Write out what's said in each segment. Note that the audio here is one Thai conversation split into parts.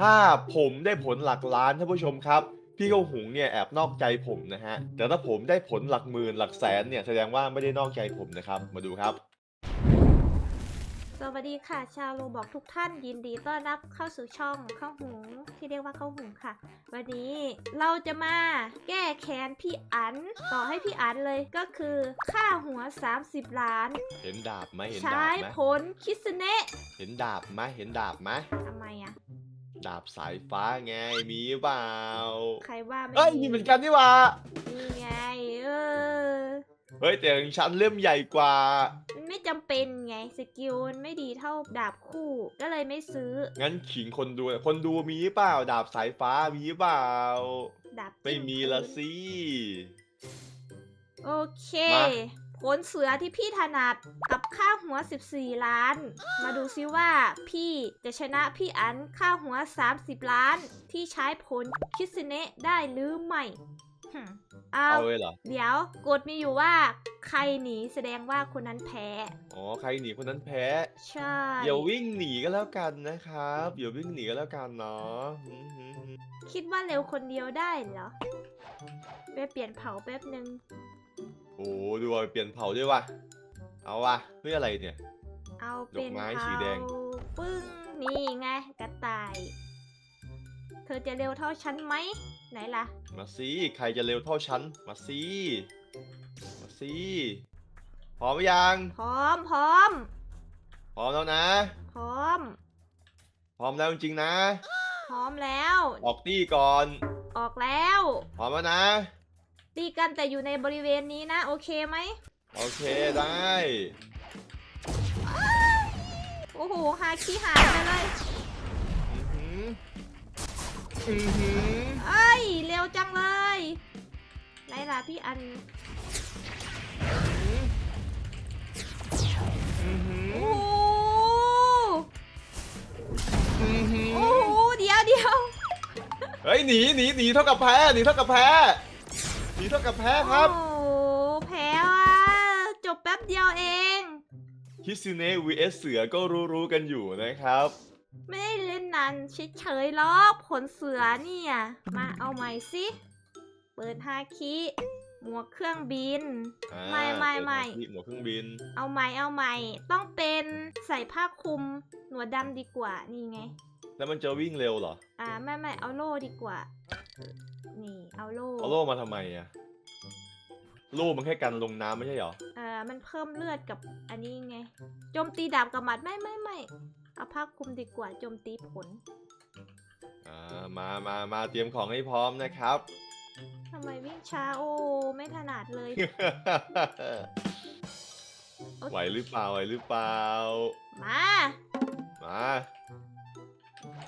ถ้าผมได้ผลหลักล้านท่านผู้ชมครับ พี่เข้าหุงเนี่ยแอบนอกใจผมนะฮะ แต่ถ้าผมได้ผลหลักหมื่นหลักแสนเนี่ยแสดงว่าไม่ได้นอกใจผมนะครับ มาดูครับ สวัสดีค่ะ ชาวโรบอกทุกท่านยินดีต้อนรับเข้าสู่ช่องข้าวหุงที่เรียกว่าข้าวหุงค่ะ วันนี้เราจะมาแก้แค้นพี่อันต่อให้พี่อันเลยก็คือค่าหัว 30 ล้าน เห็นดาบไหมเห็นใช้ดาบไหมผลคิสเนะเห็นดาบไหมเห็นดาบไหมทำไมอะ ดาบสายฟ้าไงมีเปล่าใครว่าไม่เอ้ยมีเหมือนกันนี่หว่า นี่ไงเออเฮ้ยแต่ของฉันเล่มใหญ่กว่า มันไม่จำเป็นไงสกิลมันไม่ดีเท่าดาบคู่ ก็เลยไม่ซื้องั้นขิงคนดูคนดูมีเปล่า ดาบสายฟ้ามีเปล่า ดาบไม่จิ้มีพื้นละสิ โอเค มา ผลเสือที่พี่ถนัดกับค่าหัว 14 ล้าน มาดูซิว่าพี่จะชนะพี่อันค่าหัว 30 ล้าน ที่ใช้ผลคิสเนะได้หรือไม่หึเอาเอาเลยเหรอ เดี๋ยวกฎมีอยู่ว่าใครหนีแสดงว่าคนนั้นแพ้ อ๋อ ใครหนีคนนั้นแพ้ ใช่อย่าวิ่งหนีก็แล้วกันนะครับอย่าวิ่งหนีก็แล้วกันเนาะอืมหืมหืมคิดว่าเร็วคนเดียวได้เหรอ ไปเปลี่ยนเผาแป๊บนึง โอ้ดูว่าเปลี่ยนเผาด้วยว่ะ เอาว่ะเพื่ออะไรเนี่ย เอาเป็นดอกไม้เผาสีแดงปึ้งนี่ไงกระต่าย เธอจะเร็วเท่าฉันไหมไหนล่ะ มาสิใครจะเร็วเท่าฉัน มาสิมาสิพร้อมหรือยัง พร้อมพร้อมพร้อมแล้วนะ พร้อม พร้อมแล้วจริงๆนะ พร้อมแล้ว ออกตี้ก่อน ออกแล้ว พร้อมแล้วนะ ตีกันแต่อยู่ในบริเวณนี้นะ โอเคไหม โอเคได้ โอ้โห หาขี้หายไปเลยอือหืออือหือเอ้ย เร็วจังเลยไหนล่ะพี่อัน อือหือโอ้โห อือหือโอ้โห เดี๋ยวเดี๋ยว เฮ้ยหนีหนีหนีเท่ากับแพ้หนีเท่ากับแพ้ หนีเท่ากับแพ้ครับ โอ้โหแพ้ว่ะจบแป๊บเดียวเอง คิซิเนะ vs เสือก็รู้ๆกันอยู่นะครับ ไม่ได้เล่นนานเฉยๆหรอกผลเสือเนี่ย มาเอาใหม่สิ เปิดฮาคิหมวกเครื่องบิน อ่าไม่ไม่ไม่ เปิดาที่หมวกเครื่องบิน เอาใหม่เอาใหม่ ต้องเป็นใส่ผ้าคลุม หนวดดำดีกว่านี่ไง แล้วมันจะวิ่งเร็วเหรอ อ่าไม่ไม่เอาโล่ดีกว่า นี่เอาโล่เอาโล่มาทำไมอะโล่มันแค่กันลงน้ำไม่ใช่เหรออ่ามันเพิ่มเลือดกับอันนี้ไง โจมตีดาบกับหมัดไม่ไม่ไม่เอาผ้าคลุมดีกว่าโจมตีผลอ่ามามามาเตรียมของให้พร้อมนะครับ ทำไมวิ่งช้าโอ้ไม่ถนัดเลยโอเคไหวหรือเปล่าไหวหรือเปล่า มา มา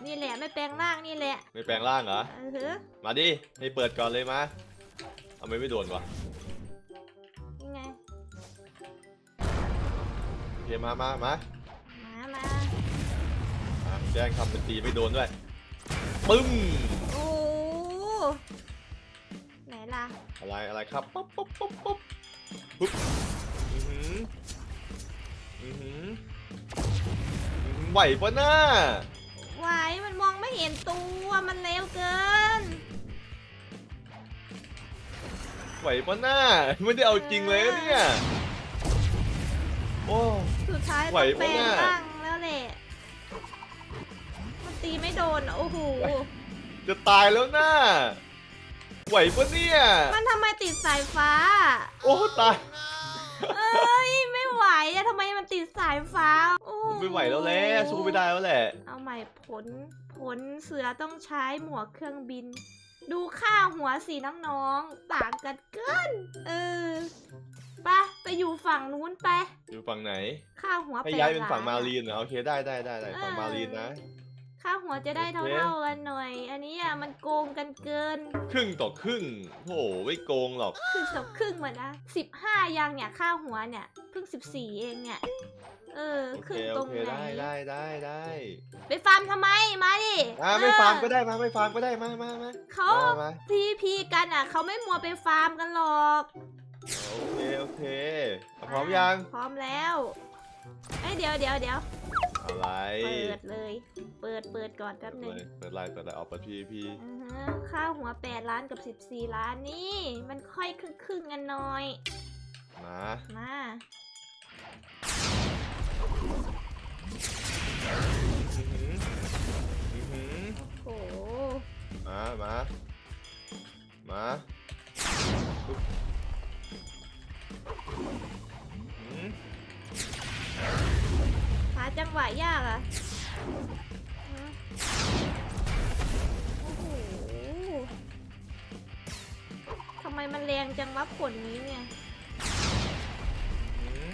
นี่แหละไม่แปลงร่างนี่แหละไม่แปลงร่างเหรอ เออหือมาดิ ให้เปิดก่อนเลยมาทำไมไม่โดนวะนี่ไงโอเคมามามามามาอะแจ้งทำเป็นตีไม่โดนด้วย ปึ้ม โอ้ไหนล่ะอะไรอะไรครับปุ๊บปุ๊บปุ๊บปุ๊บปุ๊บอือหืออือหืออือหือไหวปะหน้า ไหวมันมองไม่เห็นตัวมันเร็วเกินไหวปะหน้า ไม่ได้เอาจริงเลยนะเนี่ย โอ้ สุดท้ายไหวต้องแปลปะเนี่งยร่างแล้วแหละมันตีไม่โดนอะโอ้โหจะตายแล้วหน้า ไหวปะเนี่ย มันทำไมติดสายฟ้า โอ้ตาย เอ้ยไม่ไหวอะทำไมมันติดสายฟ้าโอ้โไม่ไหวแล้วแหละสู้ไม่ได้แล้วแหละ เอาใหม่ผล ผลเสือต้องใช้หมวกเครื่องบิน ดูค่าหัวสีน้องๆต่างกันเกิน เออไปไปอยู่ฝั่งนู้นไป อยู่ฝั่งไหน ค่าหัวให้แปดย้ายเป็นฝั่งล้มานลีนเหรอโอเคได้ได้ได้ได้ฝั่งมาลีนนะ ค่าหัวจะได้โอเคเท่าๆกันหน่อย อันนี้อะมันโกงกันเกิน ครึ่งต่อครึ่งโหไม่โกงหรอก ครึ่งกับครึ่งเหมือนนะสิบห้ายังเนี่ยค่าหัวเนี่ยเพิ่งสิบสี่เองเนี่ย เออโอคเครึ่งตโอรงเคไหน ได้ได้ได้ได้ไปฟาร์มทำไม มาดิอ่าไม่เออฟาร์มก็ได้มาไม่ฟาร์มก็ได้มามามาเขามามาพีพีกันอะ เขาไม่มัวไปฟาร์มกันหรอกโอเคโอเคพร้อมยังพร้อมแล้วเอ้ยเดี๋ยวเดี๋ยวเดี๋ยวอะไรเปิดเลย เปิดเปิดก่อนแป๊บหเปินึ่ดงเลยเปิดไลน์เปิดไลน์ออกไปพี่พี่อือฮะค่าหัว 8 ล้านกับ 14 ล้านนี่ มันค่อยครึ่งครึ่งๆกันหน่อย มามา อื้อหือโอ้โหมามามาปึ๊บอื้อหือหาจังหวะยากอะฮะโอ้โหทำไมมันแรงจังวะผลนี้เนี่ย อื้อหือ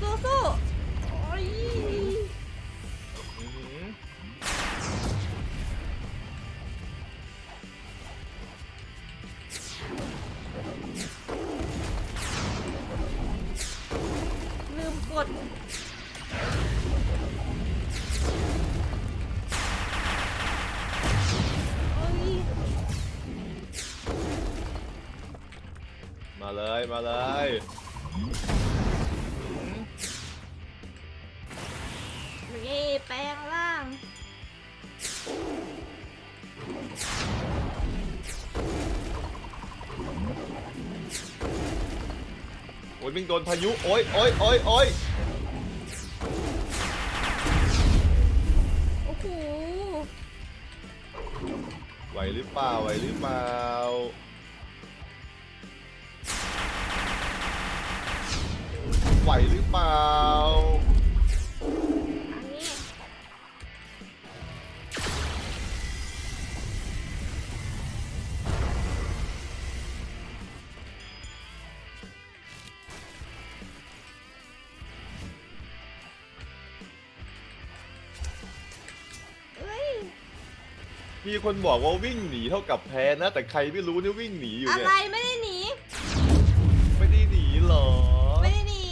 สู้สู้โอ้ยอื้อหือ ลืมกด โอ้ย มาเลย มาเลย แปลงร่างโอ้ยวิ่งโดนพายุ โอ้ยโอ้ยโอ้ยโอ้ยโอ้โหไหวหรือเปล่าไหวหรือเปล่าไหวหรือเปล่า มีคนบอกว่าวิ่งหนีเท่ากับแพ้นะ แต่ใครไม่รู้เนี่ยวิ่งหนีอยู่อะเนี่ยไรไม่ได้หนี ไม่ได้หนีหรอไม่ได้หนี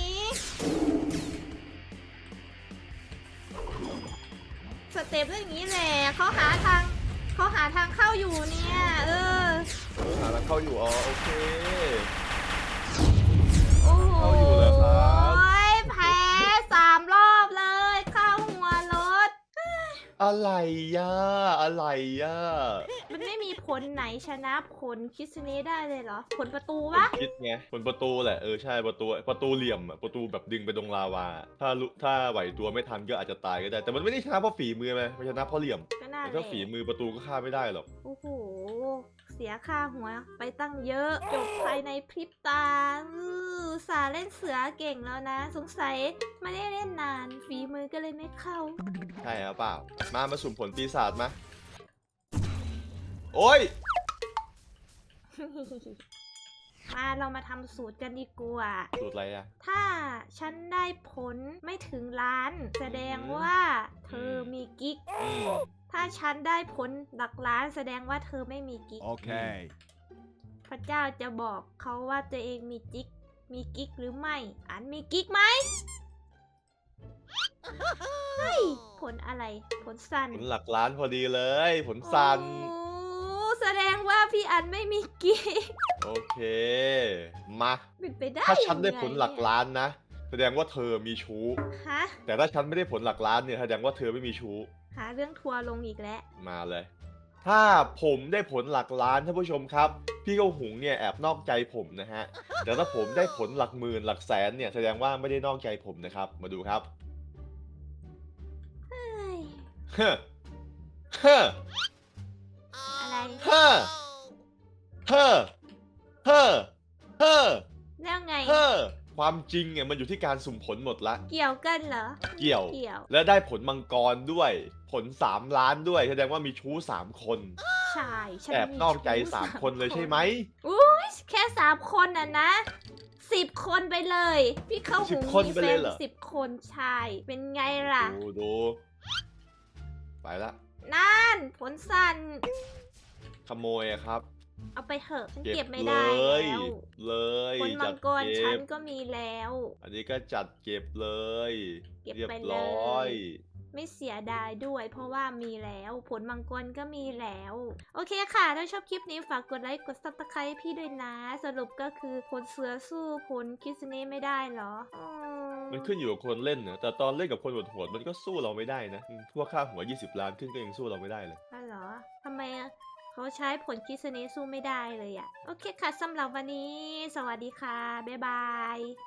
สเต็ปเรื่องนี้แหละเขาหาทางเขาหาทางเข้าอยู่เนี่ย เออเออหาทางเข้าอยู่อ๋อโอเค อะไรย่าอะไรย่ามันไม่มีผลไหนชนะผลคิสเน่ได้เลยเหรอ ผลประตูวะคิดไงบนประตูแหละเออใช่ประตูประตูเหลี่ยมอะประตูแบบดึงไปตรงลาวา ถ้าลุถ้าไหวตัวไม่ทันก็อาจจะตายก็ได้ แต่มันไม่ได้ชนะเพราะฝีมือไหมมันชนะเพราะเหลี่ยมก็น่าแต่แหถ้าละฝีมือประตูก็ฆ่าไม่ได้หรอกโอ้โห เสียค่าหัวไปตั้งเยอะ จบภายในพริบตาอื้อสาเล่นเสือเก่งแล้วนะ สงสัยไม่ได้เล่นนาน ฝีมือก็เลยไม่เข้า ใช่หรือเปล่า มามาสุ่มผลปีศาจมา โอ้ย มาเรามาทำสูตรกันดีกว่า สูตรอะไรอะถ้าฉันได้ผลไม่ถึงล้าน แสดงว่าเธอมีกิ๊ก อืม ถ้าฉันได้ผลหลักล้านแสดงว่าเธอไม่มีกิ๊ก Okay. พระเจ้าจะบอกเขาว่าตัวเองมีกิ๊ก มีกิ๊กหรือไม่ อันมีกิ๊กไหมเฮ้ยผลอะไร ผลสันผลหลักล้านพอดีเลย ผลซัน โอ้แสดงว่าพี่อันไม่มีกิ๊ก โอเค มา เป็นไปได้ถ้าฉันได้ยังงผลหลักล้านนะ แสดงว่าเธอมีชู้ ฮะ แต่ถ้าฉันไม่ได้ผลหลักล้านเนี่ย แสดงว่าเธอไม่มีชู้ หาเรื่องทัวร์ลงอีกแล้ว มาเลย ถ้าผมได้ผลหลักล้านท่านผู้ชมครับ พี่เกาหุงเนี่ยแอบนอกใจผมนะฮะ แต่ถ้าผมได้ผลหลักหมื่นหลักแสนเนี่ยแสดงว่าไม่ได้นอกใจผมนะครับ มาดูครับเฮ้ยเฮ้อเฮ้ออะไร เฮ้อเฮ้อเฮ้อเฮ้อแล้วไง เฮ้อ ความจริงเนี่ยมันอยู่ที่การสุ่มผลหมดละ เกี่ยวกันเหรอ เกี่ยว เกี่ยว และได้ผลมังกรด้วย ผล 3 ล้านด้วย แสดงว่ามีชู้ 3 คนใช่ฉันแอบมีนอกใจชู้3คนเลยใช่ไหมอุ้ยแค่สามคนน่ะนะสิบคนไปเลย พี่เข้าสิหูบคนมีไปแฟเลยนเหรอสิบคนใช่เป็นไงล่ะ ดูดู ไปละนั่นผลสั่นขโมยอะครับ เอาไปเถอะฉันเก็เก็บบไม่เลได้ยแล้วเลยผลมัจังดกรเก็ฉันบก็มีแล้ว อันนี้ก็จัดเก็บเลย เก็บเรียบไปเลยร้อยไม่เสียดายด้วยเพราะว่ามีแล้วผลมังกรก็มีแล้ว โอเคค่ะ ถ้าชอบคลิปนี้ฝากกดไลค์กดซับสไครต์พี่ด้วยนะ สรุปก็คือผลเสือสู้ผลคิสเน่ไม่ได้เหรออืมมันขึ้นอยู่กับคนเล่นนะแต่ตอนเล่นกับคนโหดๆมันก็สู้เราไม่ได้นะอืมพวกค่าหัว 20 ล้านขึ้นก็ยังสู้เราไม่ได้เลยอ๋อเหรอทำไมอะ เขาใช้ผลคิสเนสู้ไม่ได้เลยอะโอเคค่ะสำหรับวันนี้ สวัสดีค่ะ บ๊ายบาย